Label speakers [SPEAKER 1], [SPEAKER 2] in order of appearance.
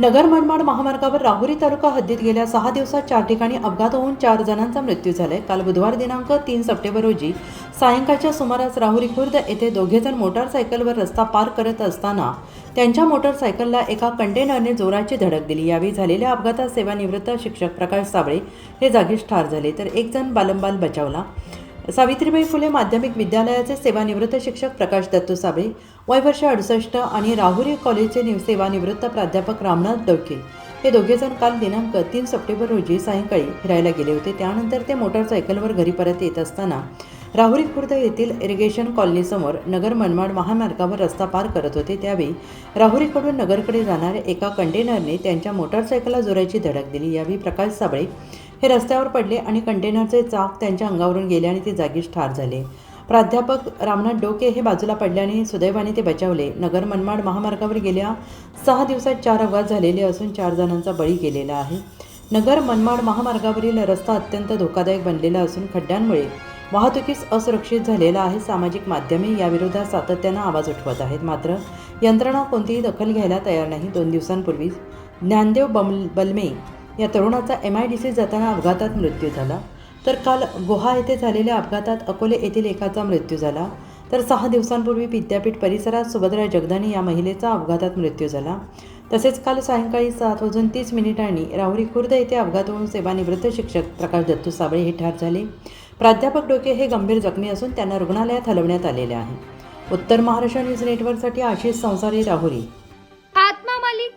[SPEAKER 1] नगर मनमाड महामार्गावर राहुरी तालुका हद्दीत गेल्या सहा दिवसात चार ठिकाणी अपघात होऊन चार जणांचा मृत्यू झालाय. काल बुधवार दिनांक तीन सप्टेंबर रोजी सायंकाळच्या सुमारास राहुरी खुर्द येथे दोघेजण मोटारसायकलवर रस्ता पार करत असताना त्यांच्या मोटारसायकलला एका कंटेनरने जोराची धडक दिली. यावेळी झालेल्या अपघातात सेवानिवृत्त शिक्षक प्रकाश साबळे हे जागीच ठार झाले. तर एक जण बालंबाल बचावला. सावित्रीबाई फुले माध्यमिक विद्यालयाचे सेवानिवृत्त शिक्षक प्रकाश दत्तू साबळे वय वर्ष अडुसष्ट आणि राहुरी कॉलेजचे निव- सेवानिवृत्त प्राध्यापक रामनाथ डोके हे दोघेजण काल दिनांक तीन सप्टेंबर रोजी सायंकाळी फिरायला गेले होते. त्यानंतर ते मोटारसायकलवर घरी परत येत असताना राहुरी खुर्द येथील इरिगेशन कॉलनीसमोर नगर मनमाड महामार्गावर रस्ता पार करत होते. त्यावेळी राहुरीकडून नगरकडे जाणाऱ्या एका कंटेनरने त्यांच्या मोटारसायकलला जोराची धडक दिली. यावेळी प्रकाश साबळे हे रस्त्यावर पडले आणि कंटेनरचे चाक त्यांच्या अंगावरून गेले आणि ते जागीच ठार झाले. प्राध्यापक रामनाथ डोके हे बाजूला पडल्याने सुदैवाने ते बचावले. नगर मनमाड महामार्गावर गेल्या सहा दिवसात चार अपघात झालेले असून चार जणांचा बळी गेलेला आहे. नगर मनमाड महामार्गावरील रस्ता अत्यंत धोकादायक बनलेला असून खड्ड्यांमुळे वाहतुकीस असुरक्षित झालेला आहे. सामाजिक माध्यमे याविरोधात सातत्यानं आवाज उठवत आहेत. मात्र यंत्रणा कोणतीही दखल घ्यायला तयार नाही. दोन दिवसांपूर्वी ज्ञानदेव बम बलमे या तरुणाचा एम आय डी सी जाताना अपघातात मृत्यू झाला. तर काल गोहा येथे झालेल्या अपघातात अकोले येथील एकाचा मृत्यू झाला. तर सहा दिवसांपूर्वी विद्यापीठ परिसरात सुभद्रा जगदानी या महिलेचा अपघातात मृत्यू झाला. तसेच काल सायंकाळी सात वाजून तीस मिनिटांनी राहुरी खुर्द येथे अपघात होऊन सेवानिवृत्त शिक्षक प्रकाश दत्तू साबळे हे ठार झाले. प्राध्यापक डोके हे गंभीर जखमी असून त्यांना रुग्णालयात हलवण्यात आलेले आहे. उत्तर महाराष्ट्र न्यूज नेटवर्कसाठी आशिष संसारी राहुरी.